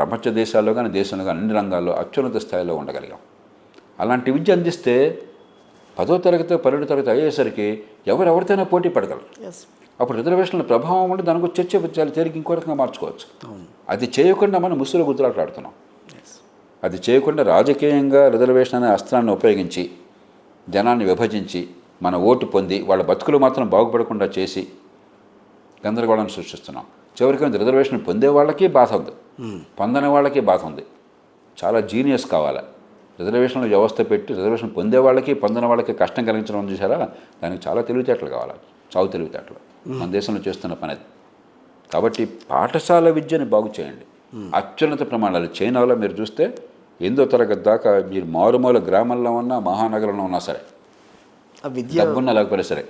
ప్రపంచ దేశాల్లో కానీ దేశంలో కానీ అన్ని రంగాల్లో అత్యున్నత స్థాయిలో ఉండగలిగాం. అలాంటి విద్య అందిస్తే పదో తరగతి పన్నెండు తరగతి అయ్యేసరికి ఎవరెవరితోనైనా పోటీ పడగలరు. అప్పుడు రిజర్వేషన్ల ప్రభావం ఉంటే దాని గురించి చర్చ చాలా తేలిక ఇంకో రకంగా మార్చుకోవచ్చు. అది చేయకుండా మనం ముసుగులో గుర్తులాట్లాడుతున్నాం ఎస్ అది చేయకుండా రాజకీయంగా రిజర్వేషన్ అనే అస్త్రాన్ని ఉపయోగించి జనాన్ని విభజించి మన ఓటు పొంది వాళ్ళ బతుకులు మాత్రం బాగుపడకుండా చేసి గందరగోళాన్ని సృష్టిస్తున్నాం. చివరికి రిజర్వేషన్ పొందే వాళ్ళకి బాధ ఉంది. పొందని వాళ్ళకి బాధ ఉంది. చాలా జీనియస్ కావాలి. రిజర్వేషన్ల వ్యవస్థ పెట్టి రిజర్వేషన్ పొందే వాళ్ళకి పొందిన వాళ్ళకి కష్టం కలిగించడం చూసారా? దానికి చాలా తెలివితేటలు కావాలి. చావు తెలివితేటలు. మన దేశంలో చేస్తున్న పని అది కాబట్టి పాఠశాల విద్యని బాగు చేయండి. అత్యున్నత ప్రమాణాలు. చైనాలో మీరు చూస్తే ఎనిమిదో తరగతి దాకా మీరు మారుమూల గ్రామంలో ఉన్నా మహానగరంలో ఉన్నా సరే విద్య డబ్బున్నా లేకపోయినా సరే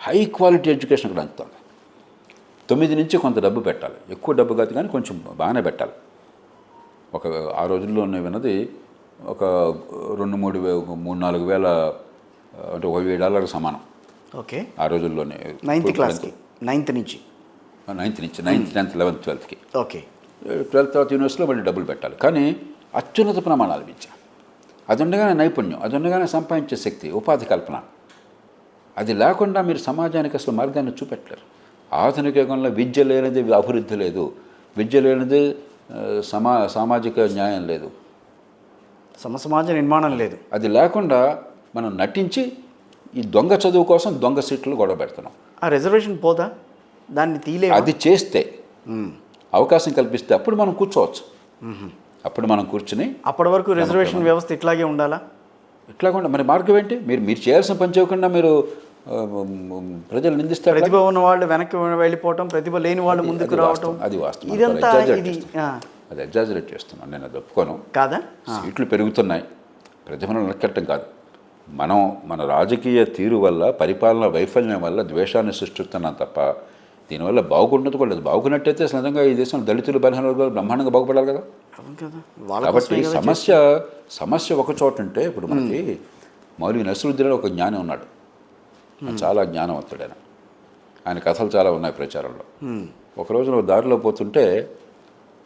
హై క్వాలిటీ ఎడ్యుకేషన్ కూడా అందుతుంది. తొమ్మిది నుంచి కొంత డబ్బు పెట్టాలి. ఎక్కువ డబ్బు కాదు కానీ కొంచెం బాగానే పెట్టాలి. ఒక ఆ రోజుల్లో ఉన్న విన్నది ఒక రెండు మూడు వే మూడు నాలుగు వేల అంటే ఒక వెయ్యి డాలర్లకు సమానం. ఓకే. ఆ రోజుల్లోనే. నైన్త్ క్లాస్కి నైన్త్ నుంచి. నైన్త్ నుంచి నైన్త్ టెన్త్ లెవెన్త్ ట్వెల్త్కి. ఓకే. ట్వెల్త్ తర్వాత యూనివర్సిటీలో మళ్ళీ డబ్బులు పెట్టాలి. కానీ అత్యున్నత ప్రమాణాలు విద్య అది ఉండగానే నైపుణ్యం అది ఉండగానే సంపాదించే శక్తి ఉపాధి కల్పన. అది లేకుండా మీరు సమాజానికి అసలు మార్గాన్ని చూపెట్టలేరు. ఆధునిక యుగంలో విద్య లేనిది అభివృద్ధి లేదు. విద్య లేనిది సమా సామాజిక న్యాయం లేదు. సమసమాజ నిర్మాణం లేదు. అది లేకుండా మనం నటించి ఈ దొంగ చదువు కోసం దొంగ సీట్లు గొడవ పెడుతున్నాం. ఆ రిజర్వేషన్ పోదా? దాన్ని తీలే అది చేస్తే అవకాశం కల్పిస్తే అప్పుడు మనం కూర్చోవచ్చు. అప్పుడు మనం కూర్చుని అప్పటి వరకు రిజర్వేషన్ వ్యవస్థ ఇట్లాగే ఉండాలా? ఇట్లాకుండా మరి మార్గం ఏంటి? మీరు మీరు చేయాల్సిన పని చేయకుండా మీరు ప్రజలు నిందిస్తారు ప్రతిభ ఉన్న వాళ్ళు వెనక్కి వెళ్ళిపోవటం ప్రతిభ లేని వాళ్ళు ముందుకు రావటం అది వాస్తవం. ఇదంతా అది ఇది ఎగ్జాజరేట్ చేస్తున్నాను నేను అది ఒప్పుకోను. కాదా? సీట్లు పెరుగుతున్నాయి. ప్రతిభను లెక్కట్టం కాదు. మనం మన రాజకీయ తీరు వల్ల పరిపాలన వైఫల్యం వల్ల ద్వేషాన్ని సృష్టిస్తున్నాం తప్ప దీనివల్ల బాగుంటుంది కూడా లేదు. బాగున్నట్టయితే నిజంగా ఈ దేశం దళితులు బలహీన వర్గాలు బ్రహ్మాండంగా బాగుపడాలి కదా. కాబట్టి సమస్య సమస్య ఒక చోట ఉంటే ఇప్పుడు మనకి మౌలి నసరుద్దీన్ ఒక జ్ఞాని ఉన్నాడు. చాలా జ్ఞానవంతుడు ఆయన ఆయన కథలు చాలా ఉన్నాయి ప్రచారంలో. హ్మ్. ఒక రోజు నువ్వు దారిలో పోతుంటే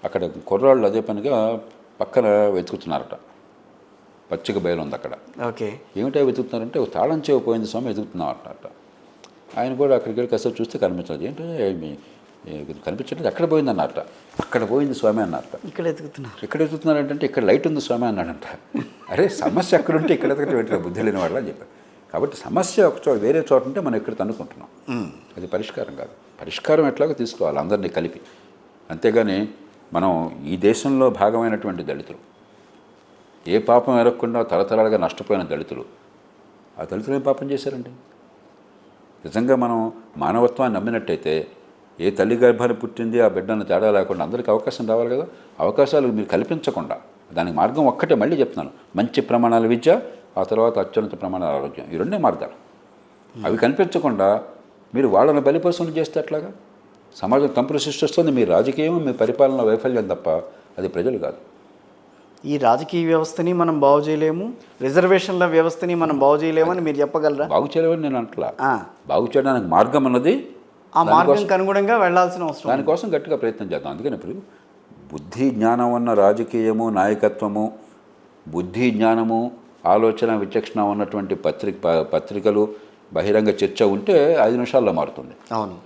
అక్కడ కుర్రాళ్ళు అదే పనిగా పక్కన వెతుకుతున్నారట. పచ్చిక బయలు ఉంది అక్కడ. ఓకే. ఏమిటో వెతుకుతున్నారంటే ఒక తాళం చెవి పోయింది స్వామి వెతుకుతున్నాం అన్నట్ట ఆయన కూడా అక్కడికి వెళ్ళి కాసేపు చూస్తే కనిపించలేదు. ఏంటో ఏమి? కనిపించలేదు ఎక్కడ పోయింది అన్నట్ట అక్కడ పోయింది స్వామి అన్నట్ట ఇక్కడ ఎదుగుతున్నారు ఎక్కడ ఎదుగుతున్నారంటే ఇక్కడ లైట్ ఉంది స్వామి అన్నాడంట. అరే సమస్య ఎక్కడుంటే ఇక్కడ ఎదగటం ఏంటి? బుద్ధి లేని వాళ్ళ అని చెప్పారు కాబట్టి సమస్య ఒక చోట వేరే చోట ఉంటే మనం ఇక్కడ తన్నుకుంటున్నాం. అది పరిష్కారం కాదు. పరిష్కారం ఎట్లాగో తీసుకోవాలి అందరినీ కలిపి. అంతేగాని మనం ఈ దేశంలో భాగమైనటువంటి దళితులు ఏ పాపం ఎరగకుండా తరతరాలుగా నష్టపోయిన దళితులు ఆ దళితులు ఏం పాపం చేశారండి? నిజంగా మనం మానవత్వాన్ని నమ్మినట్టయితే ఏ తల్లి గర్భాన్ని పుట్టింది ఆ బిడ్డను తేడా లేకుండా అందరికీ అవకాశం రావాలి కదా? అవకాశాలు మీరు కల్పించకుండా దానికి మార్గం ఒక్కటే మళ్ళీ చెప్తున్నాను. మంచి ప్రమాణాల విద్య ఆ తర్వాత అత్యున్నత ప్రమాణాల ఆరోగ్యం. ఈ రెండే మార్గాలు. అవి కనిపించకుండా మీరు వాళ్ళని బలిపశువులు చేస్తే ఎట్లాగా? సమాజం కంపులు సృష్టిస్తుంది. మీ రాజకీయం మీ పరిపాలన వైఫల్యం తప్ప అది ప్రజలు కాదు. ఈ రాజకీయ వ్యవస్థని మనం బాగు చేయలేము. రిజర్వేషన్ల వ్యవస్థని మనం బాగు చేయలేమని మీరు చెప్పగలరా? బాగు చేయలేమని నేను అంటలా. బాగు చేయడానికి మార్గం అన్నది ఆ మార్గంకి అనుగుణంగా వెళ్ళాల్సిన అవసరం. దానికోసం గట్టిగా ప్రయత్నం చేద్దాం. అందుకని ఇప్పుడు బుద్ధి జ్ఞానం ఉన్న రాజకీయము నాయకత్వము బుద్ధి జ్ఞానము ఆలోచన విచక్షణ ఉన్నటువంటి పత్రిక పత్రికలు బహిరంగ చర్చ ఉంటే ఐదు నిమిషాల్లో మారుతుంది. అవును.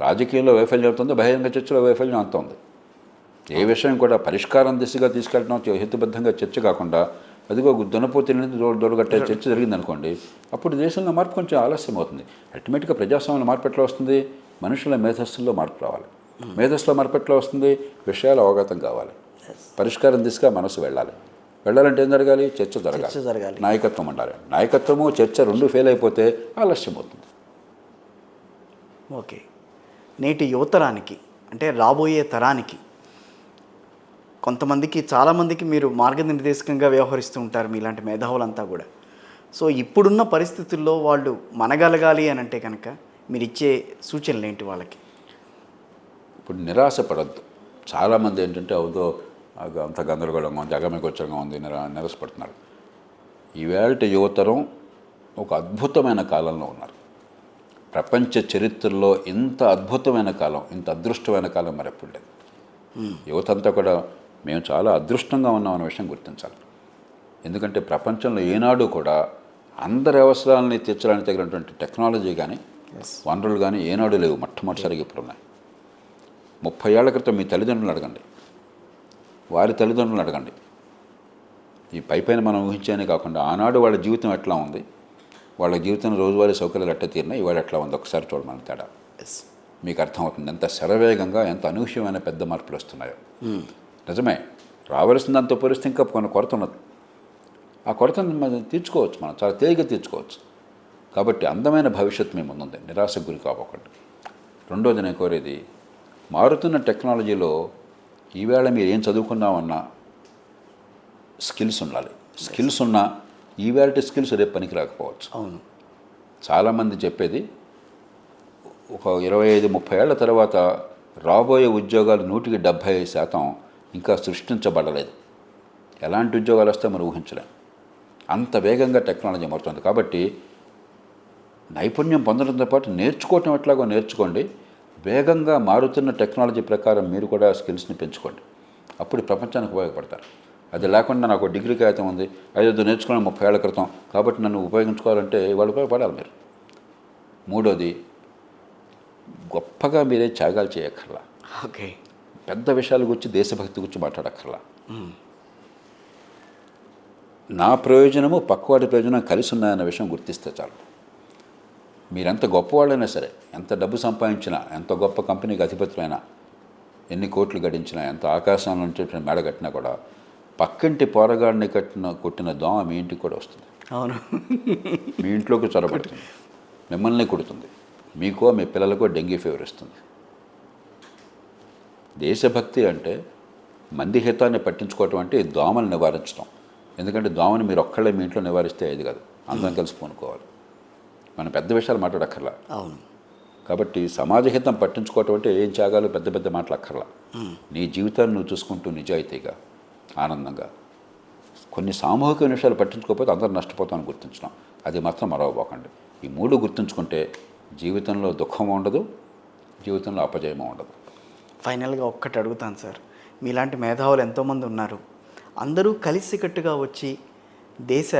రాజకీయంలో వైఫల్యం అవుతుంది బహిరంగ చర్చలో వైఫల్యం అంత ఉంది ఏ విషయం కూడా పరిష్కారం దిశగా తీసుకెళ్ళడం హేతుబద్ధంగా చర్చ కాకుండా అదిగో దునపోతే దొరగట్టే చర్చ జరిగింది అనుకోండి అప్పుడు దేశంలో మార్పు కొంచెం ఆలస్యం అవుతుంది. అల్టిమేట్గా ప్రజాస్వామ్యంలో మార్పు ఎట్లా వస్తుంది? మనుషుల మేధస్సుల్లో మార్పు రావాలి. మేధస్సులో మార్పు ఎట్లా వస్తుంది? విషయాలు అవగతం కావాలి. పరిష్కారం దిశగా మనసు వెళ్ళాలి. వెళ్ళాలంటే ఏం జరగాలి? చర్చ జరగాలి. జరగాలి. నాయకత్వం ఉండాలి నాయకత్వము చర్చ రెండు ఫెయిల్ అయిపోతే ఆలస్యం అవుతుంది. ఓకే. నేటి యువతరానికి అంటే రాబోయే తరానికి కొంతమందికి చాలామందికి మీరు మార్గనిర్దేశకంగా వ్యవహరిస్తూ ఉంటారు మీలాంటి మేధావులంతా కూడా. సో ఇప్పుడున్న పరిస్థితుల్లో వాళ్ళు మనగలగాలి అని అంటే కనుక మీరు ఇచ్చే సూచనలు ఏంటి వాళ్ళకి? ఇప్పుడు నిరాశ పడద్దు చాలామంది ఏంటంటే అవుదో అంత గందరగోళంగా ఉంది అగమగోచరంగా ఉంది నిరా నిరసపడుతున్నారు. ఈవేళ యువతరం ఒక అద్భుతమైన కాలంలో ఉన్నారు. ప్రపంచ చరిత్రలో ఇంత అద్భుతమైన కాలం ఇంత అదృష్టమైన కాలం మరి ఎప్పుడు లేదు. యువత అంతా కూడా మేము చాలా అదృష్టంగా ఉన్నాం అనే విషయం గుర్తించాలి. ఎందుకంటే ప్రపంచంలో ఏనాడు కూడా అందరి అవసరాలని తీర్చడానికి తగినటువంటి టెక్నాలజీ కానీ వనరులు కానీ ఏనాడు లేవు మొట్టమొదటిసారిగా ఇప్పుడు ఉన్నాయి ముప్పై ఏళ్ళ క్రితం మీ తల్లిదండ్రులు అడగండి. వారి తల్లిదండ్రులు అడగండి. ఈ పై పైన మనం ఊహించేనే కాకుండా ఆనాడు వాళ్ళ జీవితం ఎట్లా ఉంది? వాళ్ళ జీవితం రోజువారీ సౌకర్యాలు ఎట్ట తీరినాయి? ఇవాళ ఎట్లా ఉంది? ఒకసారి చూడమని తేడా. ఎస్ మీకు అర్థమవుతుంది. ఎంత శరవేగంగా ఎంత అనూహ్యమైన పెద్ద మార్పులు వస్తున్నాయో. నిజమే. రావలసిన దాంతో పోలిస్తే ఇంకా కొన్ని కొరత ఉన్నది. ఆ కొరతను మనం తీర్చుకోవచ్చు మనం. చాలా తేలిగ్గా తీర్చుకోవచ్చు. కాబట్టి అందమైన భవిష్యత్తు మీ ముందుంది. నిరాశకు గురి కావకండి. రెండోది నేను కోరేది మారుతున్న టెక్నాలజీలో ఈవేళ మీరు ఏం చదువుకున్నామన్నా స్కిల్స్ ఉండాలి. స్కిల్స్ ఉన్నా ఈవేళ స్కిల్స్ రేపు పనికి రాకపోవచ్చు. అవును. చాలామంది చెప్పేది ఒక ఇరవై ఐదు ముప్పై ఏళ్ళ తర్వాత రాబోయే ఉద్యోగాలు నూటికి డెబ్భై శాతం ఇంకా సృష్టించబడలేదు. ఎలాంటి ఉద్యోగాలు వస్తే మనం ఊహించలేం. అంత వేగంగా టెక్నాలజీ మారుతుంది. కాబట్టి నైపుణ్యం పొందడంతో పాటు నేర్చుకోవటం ఎట్లాగో నేర్చుకోండి. వేగంగా మారుతున్న టెక్నాలజీ ప్రకారం మీరు కూడా స్కిల్స్ని పెంచుకోండి. అప్పుడు ప్రపంచానికి ఉపయోగపడతారు. అది లేకుండా నాకు డిగ్రీ కాగితం ఉంది ఐదు నేర్చుకున్నాను ముప్పై ఏళ్ళ క్రితం కాబట్టి నన్ను ఉపయోగించుకోవాలంటే వాళ్ళు ఉపయోగపడాలి మీరు. మూడోది గొప్పగా మీరే త్యాగాలు చేయక్కర్లా. ఓకే. పెద్ద విషయాల గురించి దేశభక్తి గురించి మాట్లాడక్కర్లా. నా ప్రయోజనము పక్కవాడి ప్రయోజనం కలిసి ఉన్నాయన్న విషయం గుర్తిస్తే చాలు. మీరెంత గొప్పవాళ్ళైనా సరే ఎంత డబ్బు సంపాదించినా ఎంత గొప్ప కంపెనీకి అధిపతులైనా ఎన్ని కోట్లు గడించినా ఎంత ఆకాశం నుంచి మెడ కట్టినా కూడా పక్కింటి పోరగాడిని కట్టిన కొట్టిన దోమ మీ ఇంటికి కూడా వస్తుంది. అవును. మీ ఇంట్లోకి చొరబడుతుంది. మిమ్మల్ని కుడుతుంది. మీకో మీ పిల్లలకో డెంగీ ఫీవర్ ఇస్తుంది దేశభక్తి అంటే మంది హితాన్ని పట్టించుకోవటం అంటే దోమలు నివారించడం ఎందుకంటే దోమని మీరు ఒక్కళ్ళే మీ ఇంట్లో నివారిస్తే అది కాదు. అందరం కలిసి పూనుకోవాలి. మనం పెద్ద విషయాలు మాట్లాడక్కర్లా. అవును. కాబట్టి సమాజహితం పట్టించుకోవటం అంటే ఏం త్యాగాలు పెద్ద పెద్ద మాటలు అక్కర్లా నీ జీవితాన్ని నువ్వు చూసుకుంటూ నిజాయితీగా ఆనందంగా కొన్ని సామూహిక విషయాలు పట్టించుకోకపోతే అందరూ నష్టపోతామని గుర్తించడం. అది మాత్రం మరవబోకండి. ఈ మూడు గుర్తుంచుకుంటే జీవితంలో దుఃఖం ఉండదు జీవితంలో అపజయము ఉండదు. ఫైనల్గా ఒక్కటి అడుగుతాను సార్. మీలాంటి మేధావులు ఎంతోమంది ఉన్నారు. అందరూ కలిసికట్టుగా వచ్చి దేశ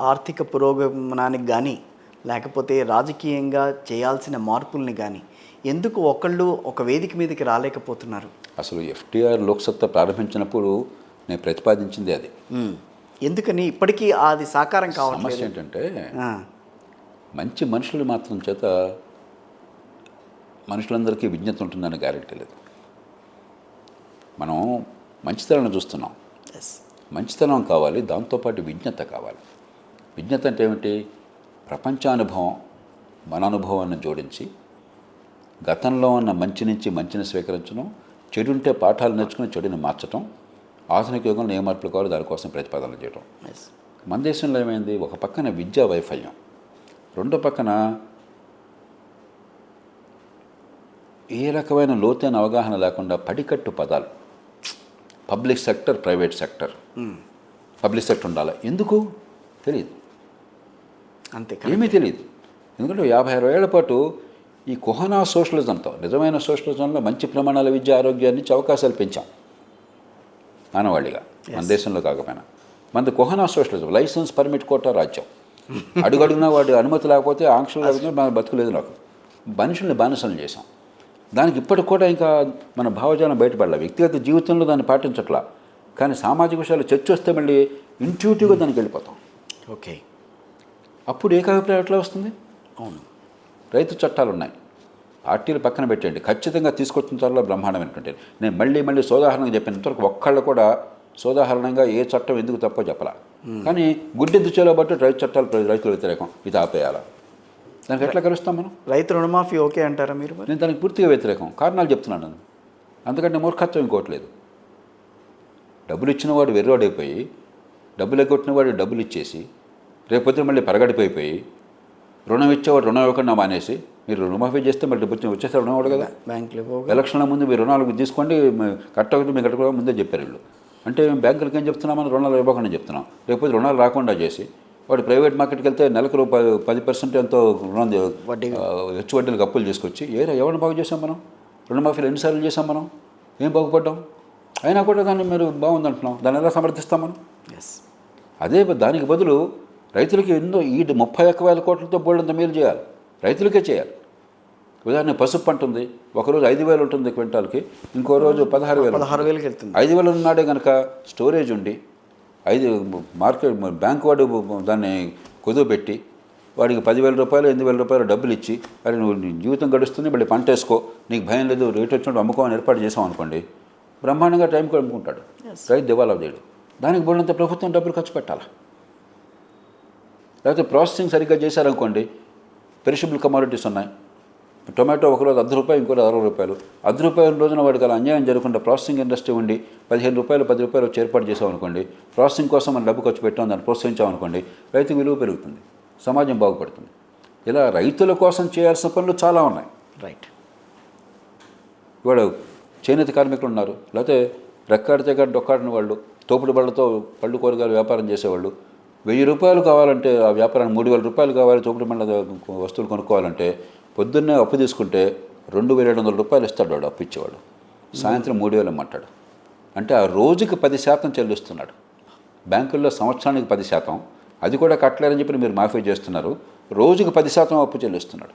ఆర్థిక పురోగమనానికి కానీ లేకపోతే రాజకీయంగా చేయాల్సిన మార్పుల్ని కానీ ఎందుకు ఒకళ్ళు ఒక వేదిక మీదకి రాలేకపోతున్నారు? అసలు ఎఫ్టీఆర్ లోక్సత్తా ప్రారంభించినప్పుడు నేను ప్రతిపాదించింది అది. ఎందుకని? ఇప్పటికీ అది సాకారం సమస్య కావట్లేదు ఏంటంటే మంచి మనుషులు మాత్రం చేత మనుషులందరికీ విజ్ఞత ఉంటుందని గ్యారెంటీ లేదు. మనం మంచితనాన్ని చూస్తున్నాం. మంచితనం కావాలి దాంతోపాటు విజ్ఞత కావాలి. విజ్ఞత అంటే ఏమిటి? ప్రపంచానుభవం మన అనుభవాన్ని జోడించి గతంలో ఉన్న మంచి నుంచి మంచిని స్వీకరించడం చెడు ఉంటే పాఠాలు నేర్చుకుని చెడుని మార్చడం ఆధునిక యుగంలో ఏ మార్పులు కావాలో దానికోసం ప్రతిపాదనలు చేయడం మన దేశంలో ఏమైంది? ఒక పక్కన విద్యా వైఫల్యం రెండో పక్కన ఏ రకమైన లోతైన అవగాహన లేకుండా పడికట్టు పదాలు. Public sector private sector. Public sector ఉండాలి? ఎందుకు? తెలియదు అంతే ఏమీ తెలియదు ఎందుకంటే యాభై అరవై ఏళ్ళ పాటు ఈ కుహనా సోషలిజంతో నిజమైన సోషలిజంలో మంచి ప్రమాణాల విద్య ఆరోగ్యాన్ని అవకాశాలు పెంచాం. మానవాళిగా మన దేశంలో కాకపోయినా. మనది కుహనా సోషలిజం లైసెన్స్ పర్మిట్ కోటా రాజ్యం. అడుగడుగునా వాడి అనుమతి లేకపోతే ఆంక్షలు లేకపోతే మన బతుకులేదు నాకు. మనుషుల్ని బానిసలు చేశాం. దానికి ఇప్పటికి కూడా ఇంకా మన భావజాలం బయటపడాలి. వ్యక్తిగత జీవితంలో దాన్ని పాటించట్లా. కానీ సామాజిక విషయాలు చర్చ వస్తే మళ్ళీ ఇంట్యూటివ్గా దానికి వెళ్ళిపోతాం. ఓకే. అప్పుడు ఏకాభిప్రాయం ఎట్లా వస్తుంది? అవును. రైతు చట్టాలు ఉన్నాయి పార్టీలు పక్కన పెట్టండి ఖచ్చితంగా తీసుకొచ్చిన త్వరలో బ్రహ్మాండమైనటువంటి నేను మళ్ళీ మళ్ళీ సోదాహరణంగా చెప్పిన ఇంతవరకు ఒక్కళ్ళు కూడా సోదాహరణంగా ఏ చట్టం ఎందుకు తప్పో చెప్పలా. కానీ గుడ్డెద్దు చేలో బట్టి రైతు చట్టాలు రైతుల వ్యతిరేకం. ఇది ఆపేయాలా? దానికి ఎట్లా కలుస్తాం మనం? రైతు రుణమాఫీ ఓకే అంటారా మీరు నేను దానికి పూర్తిగా వ్యతిరేకం. కారణాలు చెప్తున్నాను నేను. అందుకంటే మూర్ఖత్వం ఇంకోట్లేదు డబ్బులు ఇచ్చినవాడు వెర్రోడైపోయి డబ్బులు ఎగ్గొట్టిన వాడు డబ్బులు ఇచ్చేసి రేపొద్దున మళ్ళీ పరగడిపోయిపోయి రుణం ఇచ్చేవాడు రుణం ఇవ్వకుండా మానేసి మీరు రుణమాఫీ చేస్తే మళ్ళీ వచ్చి- వచ్చేస్తే రుణం ఇవ్వడు కదా బ్యాంకులు. ఎలక్షన్ల ముందు మీరు రుణాలు తీసుకోండి కట్టకపోతే మీకు కట్టకుండా ముందే చెప్పారు వీళ్ళు. అంటే మేము బ్యాంకులకి ఏం చెప్తున్నామని రుణాలు ఇవ్వకుండా చెప్తున్నాం. లేకపోతే రుణాలు రాకుండా చేసి వాడు ప్రైవేట్ మార్కెట్కి వెళ్తే నెలకు రూ- ప- పది పర్సెంట్ ఎంతో రుణం వడ్డీ. హెచ్చు వడ్డీలకు అప్పులు తీసుకొచ్చి ఏ ఎవరిని బాగు చేసాం మనం? రుణమాఫీలు ఎన్నిసార్లు చేసాం మనం? ఏం బాగుపడ్డాం? అయినా కూడా దాన్ని మీరు బాగుందంటున్నాం. దాన్ని ఎలా సమర్థిస్తాం మనం? ఎస్ అదే దానికి బదులు రైతులకి ఎన్నో ఈ ముప్పై ఒక్క వేల కోట్లతో బోల్డంత మేలు చేయాలి. రైతులకే చేయాలి. ఉదాహరణ పసుపు పంట ఉంది. ఒకరోజు ఐదు వేలు ఉంటుంది క్వింటాల్కి ఇంకో రోజు పదహారు వేలు పదహారు వేలకి వెళ్తుంది. ఐదు వేలు ఉన్నాడే కనుక స్టోరేజ్ ఉండి ఐదు మార్కెట్ బ్యాంక్ వాడు దాన్ని కుదువబెట్టి వాడికి పదివేల రూపాయలు ఎనిమిది వేల రూపాయలు డబ్బులు ఇచ్చి అరే నువ్వు నీ జీవితం గడుస్తుంది మళ్ళీ పంట వేసుకో. నీకు భయం లేదు రేటు వచ్చినప్పుడు అమ్ముకోమని ఏర్పాటు చేసాం అనుకోండి. బ్రహ్మాండంగా టైంకి అమ్ముకుంటాడు. రైతు దివాలా చేయడు. దానికి బోడినంత ప్రభుత్వం డబ్బులు ఖర్చు పెట్టాలి? లేకపోతే ప్రాసెసింగ్ సరిగ్గా చేశారనుకోండి పెరిషబుల్ కమాడిటీస్ ఉన్నాయి. టొమాటో ఒకరోజు అర్ధ రూపాయలు ఇంకో అరవై రూపాయలు. అర్ధ రూపాయల రోజున వాడికి అలా అన్యాయం జరగకుండా ప్రాసెసింగ్ ఇండస్ట్రీ ఉండి పదిహేను రూపాయలు పది రూపాయలు వచ్చి ఏర్పాటు చేసాం అనుకోండి ప్రాసెసింగ్ కోసం మనం డబ్బు ఖర్చు పెట్టాం దాన్ని ప్రోత్సహించాం అనుకోండి రైతు విలువ పెరుగుతుంది సమాజం బాగుపడుతుంది. ఇలా రైతుల కోసం చేయాల్సిన పనులు చాలా ఉన్నాయి. రైట్ ఇవాడు చేనేత కార్మికులు ఉన్నారు లేకపోతే రెక్కాడితే కానీ డొక్కాడిన వాళ్ళు తోపుడు బళ్ళతో పళ్ళు కూరగాయలు వ్యాపారం చేసేవాళ్ళు వెయ్యి రూపాయలు కావాలంటే ఆ వ్యాపారానికి మూడు వేల రూపాయలు కావాలి తోపుడు బళ్ళ వస్తువులు కొనుక్కోవాలంటే పొద్దున్నే అప్పు తీసుకుంటే రెండు వేల ఏడు వందల రూపాయలు ఇస్తాడు వాడు అప్పు ఇచ్చేవాడు. సాయంత్రం మూడు వేలు ఇమ్మంటాడు అంటే ఆ రోజుకి పది శాతం చెల్లిస్తున్నాడు. బ్యాంకుల్లో సంవత్సరానికి పది శాతం. అది కూడా కట్టలేరని చెప్పి మీరు మాఫీ చేస్తున్నారు. రోజుకి పది శాతం అప్పు చెల్లిస్తున్నాడు.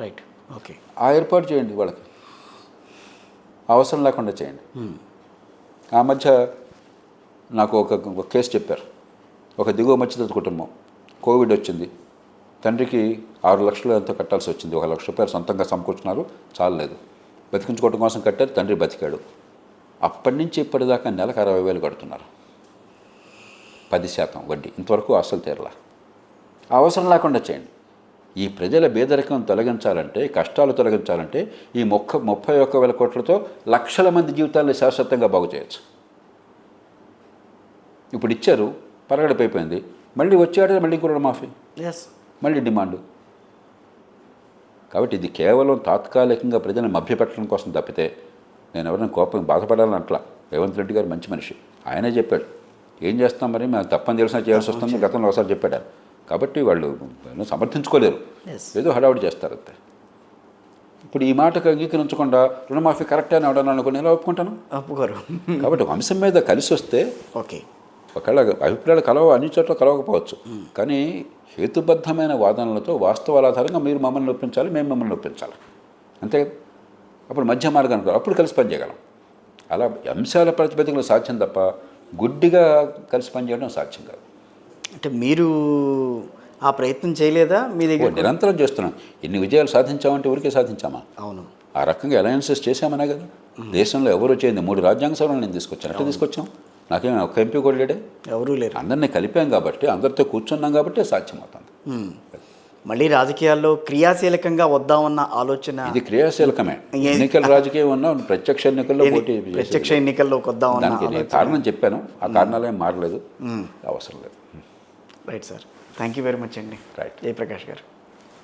రైట్. ఓకే. ఆ ఏర్పాటు చేయండి వాళ్ళకి. అవసరం లేకుండా చేయండి. ఆ మధ్య నాకు ఒక కేసు చెప్పారు. ఒక దిగువ మధ్యతరగతి కుటుంబం. కోవిడ్ వచ్చింది. తండ్రికి ఆరు లక్షలు ఎంతో కట్టాల్సి వచ్చింది. ఒక లక్ష రూపాయలు సొంతంగా సమకూర్చున్నారు చాలలేదు. బతికించుకోవడం కోసం కట్టారు. తండ్రి బతికాడు. అప్పటి నుంచి ఇప్పటిదాకా నెలకు అరవై వేలు కడుతున్నారు. పది శాతం వడ్డీ. ఇంతవరకు అసలు తీరలా. అవసరం లేకుండా చేయండి. ఈ ప్రజల పేదరికం తొలగించాలంటే కష్టాలు తొలగించాలంటే ఈ మొక్క ముప్పై ఒక్క వేల కోట్లతో లక్షల మంది జీవితాలను శాశ్వతంగా బాగు చేయొచ్చు. ఇప్పుడు ఇచ్చారు పరగడపైపోయింది మళ్ళీ వచ్చేవాడే మళ్ళీ ఇంకో మాఫీ ఎస్ మళ్ళీ డిమాండ్. కాబట్టి ఇది కేవలం తాత్కాలికంగా ప్రజలను మభ్యపెట్టడం కోసం తప్పితే నేను ఎవరైనా కోపం బాధపడాలని అట్లా రేవంత్ రెడ్డి గారు మంచి మనిషి. ఆయనే చెప్పాడు. ఏం చేస్తాం మరి? మేము తప్పని తెలిసినా చేయాల్సి వస్తుంది. గతంలో ఒకసారి చెప్పాడు. కాబట్టి వాళ్ళు సమర్థించుకోలేరు. Yes. ఏదో హడావుడి చేస్తారు అంతే. ఇప్పుడు ఈ మాటకు అంగీకరించకుండా రుణమాఫీ కరెక్టే అని అవడానికి అనుకుని ఎలా ఒప్పుకుంటాను? ఒప్పుకోరు. కాబట్టి వంశం మీద కలిసి వస్తే ఓకే ఒకవేళ అభిప్రాయాలు కలవ అన్ని చోట్ల కలవకపోవచ్చు. కానీ హేతుబద్ధమైన వాదనలతో వాస్తవాల ఆధారంగా మీరు మమ్మల్ని ఒప్పించాలి మేము మిమ్మల్ని ఒప్పించాలి అంతే కదా? అప్పుడు మధ్య మార్గానికి అప్పుడు కలిసి పనిచేయగలం అలా అంశాల ప్రతిపదికలు సాధ్యం తప్ప గుడ్డిగా కలిసి పనిచేయడం సాధ్యం కాదు. అంటే మీరు ఆ ప్రయత్నం చేయలేదా మీ దగ్గర? నిరంతరం చేస్తున్నాం. ఎన్ని విజయాలు సాధించామంటే ఊరికే సాధించామా? అవును. ఆ రకంగా అలయన్సెస్ చేశామనే కదా? దేశంలో ఎవరు చేయండి మూడు రాజ్యాంగ సభలు నేను తీసుకొచ్చాను. అంటే తీసుకొచ్చాం? నాకేం ఒక్క ఎంపీ కూడా లేడే ఎవరూ లేరు. అందరినీ కలిపాం కాబట్టి అందరితో కూర్చున్నాం కాబట్టి సాధ్యమవుతుంది. మళ్ళీ రాజకీయాల్లో క్రియాశీలకంగా వద్దామన్న ఆలోచన ఇది క్రియాశీలకమే. ఎన్నికల రాజకీయం ఉన్నా ప్రత్యక్ష ఎన్నికల్లో పోటీ. ప్రత్యక్ష ఎన్నికల్లోకి ఆలోచన. కారణం చెప్పాను. ఆ కారణాలు ఏం మారలేదు అవసరం లేదు. Right sir. Thank you very much అండి. రైట్. జయప్రకాష్ గారు.